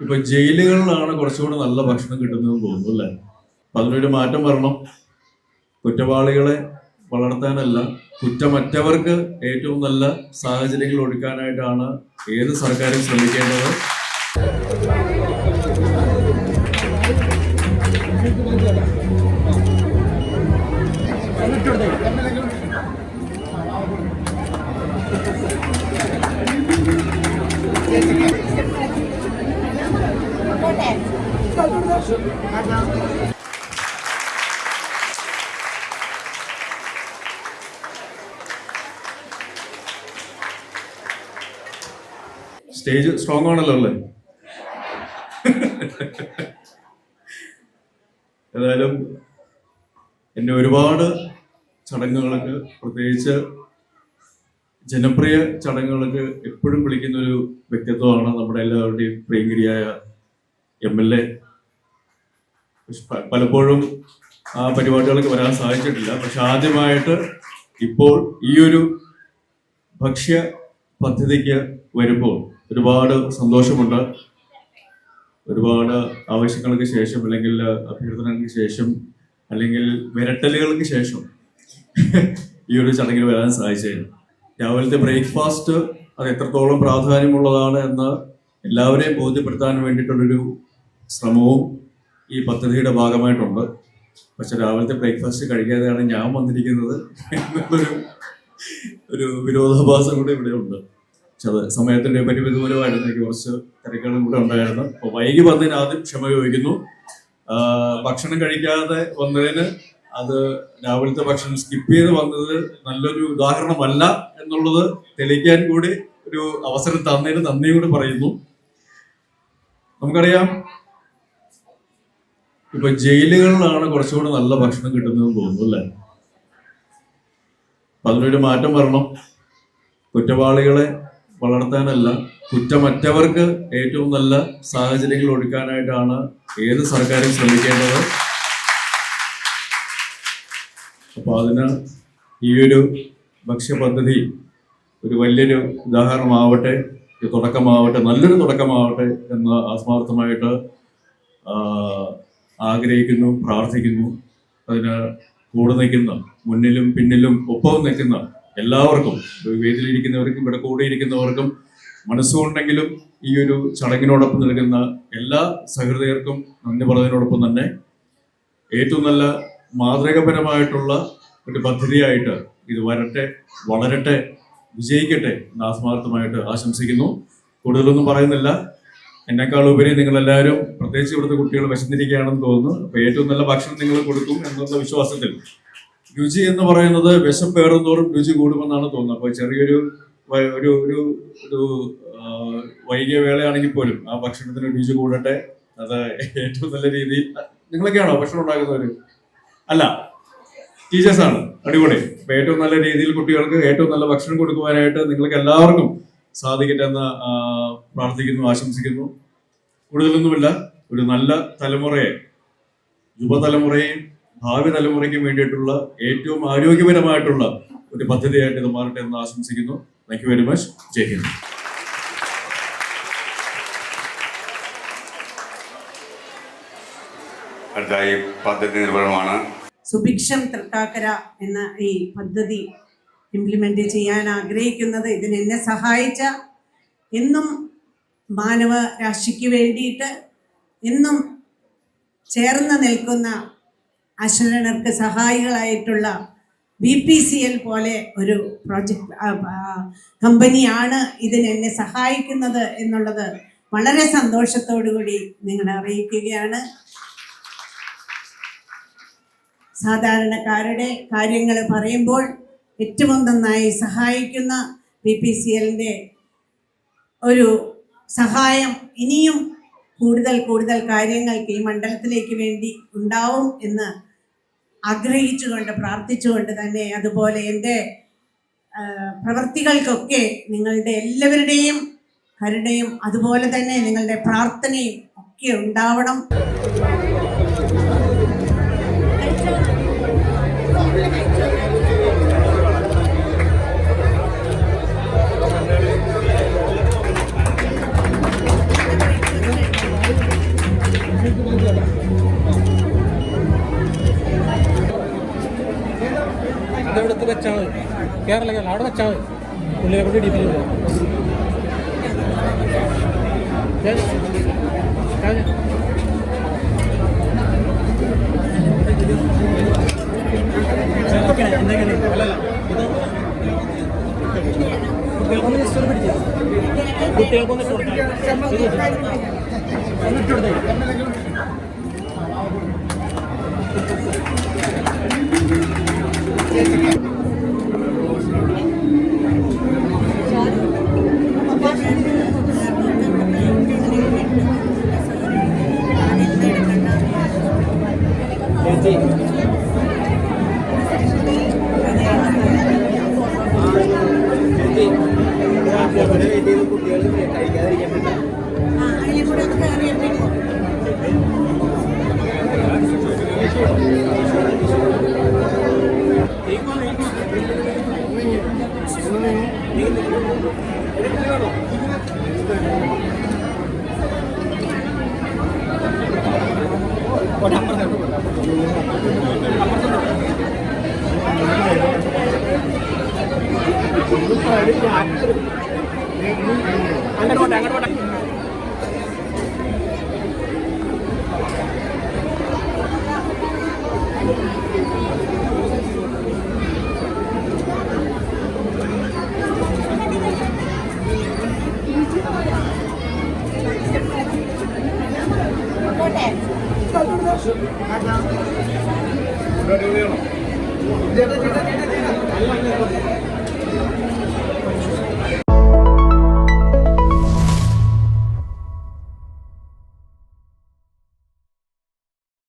ഇപ്പൊ ജയിലുകളിലാണ് കുറച്ചുകൂടെ നല്ല ഭക്ഷണം കിട്ടുന്നതെന്ന് തോന്നുന്നു അല്ലേ? അപ്പൊ അതിനൊരു മാറ്റം വരണം. കുറ്റവാളികളെ വളർത്താനല്ല കുറ്റമറ്റവർക്ക് ഏറ്റവും നല്ല സാഹചര്യങ്ങൾ ഒടുക്കാനായിട്ടാണ് ഏത് സർക്കാരും ശ്രമിക്കേണ്ടത്. സ്റ്റേജ് സ്ട്രോങ് ആണല്ലോ അല്ലേ? ഏതായാലും എന്നെ ഒരുപാട് ചടങ്ങുകളൊക്കെ പ്രത്യേകിച്ച് ജനപ്രിയ ചടങ്ങുകളൊക്കെ എപ്പോഴും വിളിക്കുന്ന ഒരു വ്യക്തിത്വമാണ് നമ്മുടെ എല്ലാവരുടെയും പ്രിയങ്കരിയായ എം എൽ എ പലപ്പോഴും ആ പരിപാടികൾക്ക് വരാൻ സാധിച്ചിട്ടില്ല. പക്ഷെ ആദ്യമായിട്ട് ഇപ്പോൾ ഈ ഒരു ഭക്ഷ്യ പദ്ധതിക്ക് വരുമ്പോൾ ഒരുപാട് സന്തോഷമുണ്ട്. ഒരുപാട് ആവശ്യങ്ങൾക്ക് ശേഷം അല്ലെങ്കിൽ അഭ്യർത്ഥനകൾക്ക് ശേഷം അല്ലെങ്കിൽ വിരട്ടലുകൾക്ക് ശേഷം ഈ ഒരു ചടങ്ങിൽ വരാൻ സാധിച്ചത് രാവിലത്തെ ബ്രേക്ക്ഫാസ്റ്റ് അത് എത്രത്തോളം പ്രാധാന്യമുള്ളതാണ് എന്ന് എല്ലാവരെയും ബോധ്യപ്പെടുത്താൻ വേണ്ടിയിട്ടുള്ളൊരു ശ്രമവും ഈ പദ്ധതിയുടെ ഭാഗമായിട്ടുണ്ട്. പക്ഷെ രാവിലത്തെ ബ്രേക്ക്ഫാസ്റ്റ് കഴിക്കാതെയാണ് ഞാൻ വന്നിരിക്കുന്നത് എന്നുള്ളൊരു ഒരു വിരോധാഭാസം കൂടെ ഇവിടെ ഉണ്ട്. പക്ഷെ അത് സമയത്തിന്റെ പരിമിതി മൂലമായിരുന്നു എനിക്ക് കുറച്ച് തിരക്കുകളും കൂടെ ഉണ്ടായിരുന്നു. അപ്പോൾ വൈകി വന്നതിന് ആദ്യം ക്ഷമ ചോദിക്കുന്നു. ഭക്ഷണം കഴിക്കാതെ വന്നതിന് അത് രാവിലത്തെ ഭക്ഷണം സ്കിപ്പ് ചെയ്ത് വന്നത് നല്ലൊരു ഉദാഹരണമല്ല എന്നുള്ളത് തെളിയിക്കാൻ കൂടി ഒരു അവസരം തന്നതിന് നന്ദി കൂടി പറയുന്നു. നമുക്കറിയാം ഇപ്പൊ ജയിലുകളിലാണ് കുറച്ചുകൂടെ നല്ല ഭക്ഷണം കിട്ടുന്നതെന്ന് തോന്നുന്നു അല്ലേ? അതിനൊരു മാറ്റം വരണം. കുറ്റവാളികളെ വളർത്താനല്ല കുറ്റമറ്റവർക്ക് ഏറ്റവും നല്ല സാഹചര്യങ്ങൾ ഒഴുക്കാനായിട്ടാണ് ഏത് സർക്കാരും ശ്രമിക്കേണ്ടത്. അപ്പൊ അതിന് ഈ ഒരു ഭക്ഷ്യപദ്ധതി ഒരു വലിയൊരു ഉദാഹരണമാവട്ടെ ഒരു തുടക്കമാവട്ടെ നല്ലൊരു തുടക്കമാവട്ടെ എന്ന് ആത്മാർത്ഥമായിട്ട് ആഗ്രഹിക്കുന്നു പ്രാർത്ഥിക്കുന്നു. അതിന് കൂടെ നിൽക്കുന്ന മുന്നിലും പിന്നിലും ഒപ്പം നിൽക്കുന്ന എല്ലാവർക്കും വേദിയിലിരിക്കുന്നവർക്കും ഇവിടെ കൂടെ ഇരിക്കുന്നവർക്കും മനസ്സുകൊണ്ടെങ്കിലും ഈ ഒരു ചടങ്ങിനോടൊപ്പം നിൽക്കുന്ന എല്ലാ സഹൃദയർക്കും നന്ദി പറഞ്ഞതിനോടൊപ്പം തന്നെ ഏറ്റവും നല്ല മാതൃകപരമായിട്ടുള്ള ഒരു പദ്ധതിയായിട്ട് ഇത് വരട്ടെ വളരട്ടെ വിജയിക്കട്ടെ എന്ന് ആത്മാർത്ഥമായിട്ട് ആശംസിക്കുന്നു. കൂടുതലൊന്നും പറയുന്നില്ല. എന്നെക്കാൾ ഉപരി നിങ്ങൾ എല്ലാവരും പ്രത്യേകിച്ച് ഇവിടുത്തെ കുട്ടികൾ വിശന്നിരിക്കുകയാണെന്ന് തോന്നുന്നു. അപ്പൊ ഏറ്റവും നല്ല ഭക്ഷണം നിങ്ങൾ കൊടുക്കും എന്നുള്ള വിശ്വാസത്തിൽ. രുചി എന്ന് പറയുന്നത് വിശപ്പേറും തോറും രുചി കൂടുമെന്നാണ് തോന്നുന്നത്. അപ്പൊ ചെറിയൊരു ഒരു ഒരു ഒരു വൈകിയ വേളയാണെങ്കിൽ പോലും ആ ഭക്ഷണത്തിന് രുചി കൂടട്ടെ. അത് ഏറ്റവും നല്ല രീതിയിൽ നിങ്ങളൊക്കെയാണോ ഭക്ഷണം ഉണ്ടാക്കുന്നവര്? അല്ല ടീച്ചേഴ്സാണ്. അടിപൊളി. അപ്പൊ ഏറ്റവും നല്ല രീതിയിൽ കുട്ടികൾക്ക് ഏറ്റവും നല്ല ഭക്ഷണം കൊടുക്കുവാനായിട്ട് നിങ്ങൾക്ക് എല്ലാവർക്കും സാധിക്കട്ടെ എന്ന് പ്രാർത്ഥിക്കുന്നു ആശംസിക്കുന്നു. കൂടുതലൊന്നുമില്ല. ഒരു നല്ല തലമുറയെ യുവതലമുറയെയും ഭാവി തലമുറയ്ക്കും വേണ്ടിയിട്ടുള്ള ഏറ്റവും ആരോഗ്യപരമായിട്ടുള്ള ഒരു പദ്ധതിയായിട്ട് ഇത് മാറട്ടെ എന്ന് ആശംസിക്കുന്നു. Thank you very much Jai Hind അടുത്തായി പദ്ധതി നിർവഹണമാണ്. സുഭിക്ഷം തൃക്കാക്കര എന്ന ഈ പദ്ധതി ഇംപ്ലിമെന്റ് ചെയ്യാൻ ആഗ്രഹിക്കുന്നത് ഇതിനെന്നെ സഹായിച്ച എന്നും മാനവ രാശിക്ക് വേണ്ടിയിട്ട് എന്നും ചേർന്ന് നിൽക്കുന്ന അശരണർക്ക് സഹായികളായിട്ടുള്ള ബി പി സി എൽ പോലെ ഒരു പ്രോജക്റ്റ് കമ്പനിയാണ് ഇതിനെന്നെ സഹായിക്കുന്നത് എന്നുള്ളത് വളരെ സന്തോഷത്തോടു കൂടി നിങ്ങളെ അറിയിക്കുകയാണ്. സാധാരണക്കാരുടെ കാര്യങ്ങൾ പറയുമ്പോൾ ഏറ്റവും നന്നായി സഹായിക്കുന്ന ബി പി സി എല്ലിന്റെ ഒരു സഹായം ഇനിയും കൂടുതൽ കൂടുതൽ കാര്യങ്ങൾക്ക് ഈ മണ്ഡലത്തിലേക്ക് വേണ്ടി ഉണ്ടാവും എന്ന് ആഗ്രഹിച്ചുകൊണ്ട് പ്രാർത്ഥിച്ചുകൊണ്ട് തന്നെ അതുപോലെ എന്റെ പ്രവൃത്തികൾക്കൊക്കെ നിങ്ങളുടെ എല്ലാവരുടെയും കരുണയും അതുപോലെ തന്നെ നിങ്ങളുടെ പ്രാർത്ഥനയും ഒക്കെ ഉണ്ടാവണം. കേരള കേരള അവിടെ വെച്ചാൽ മതി. പുള്ളിയെ കൊണ്ട് ഇടിപ്പിച്ചു കുട്ടികൾക്കൊന്ന് ജസ്റ്റ് പിടിച്ചു കുട്ടികൾക്കൊന്ന് ഇട്ട് കൊടുക്കാം. ഒന്ന് കുട്ടികൾ കഴിക്കാതിരിക്കാൻ പറ്റില്ല ആ, അതിലെ കൂടെ ചേട്ടാ അങ്ങോട്ട് അങ്ങോട്ട്. പോട്ടെ പോട്ടെ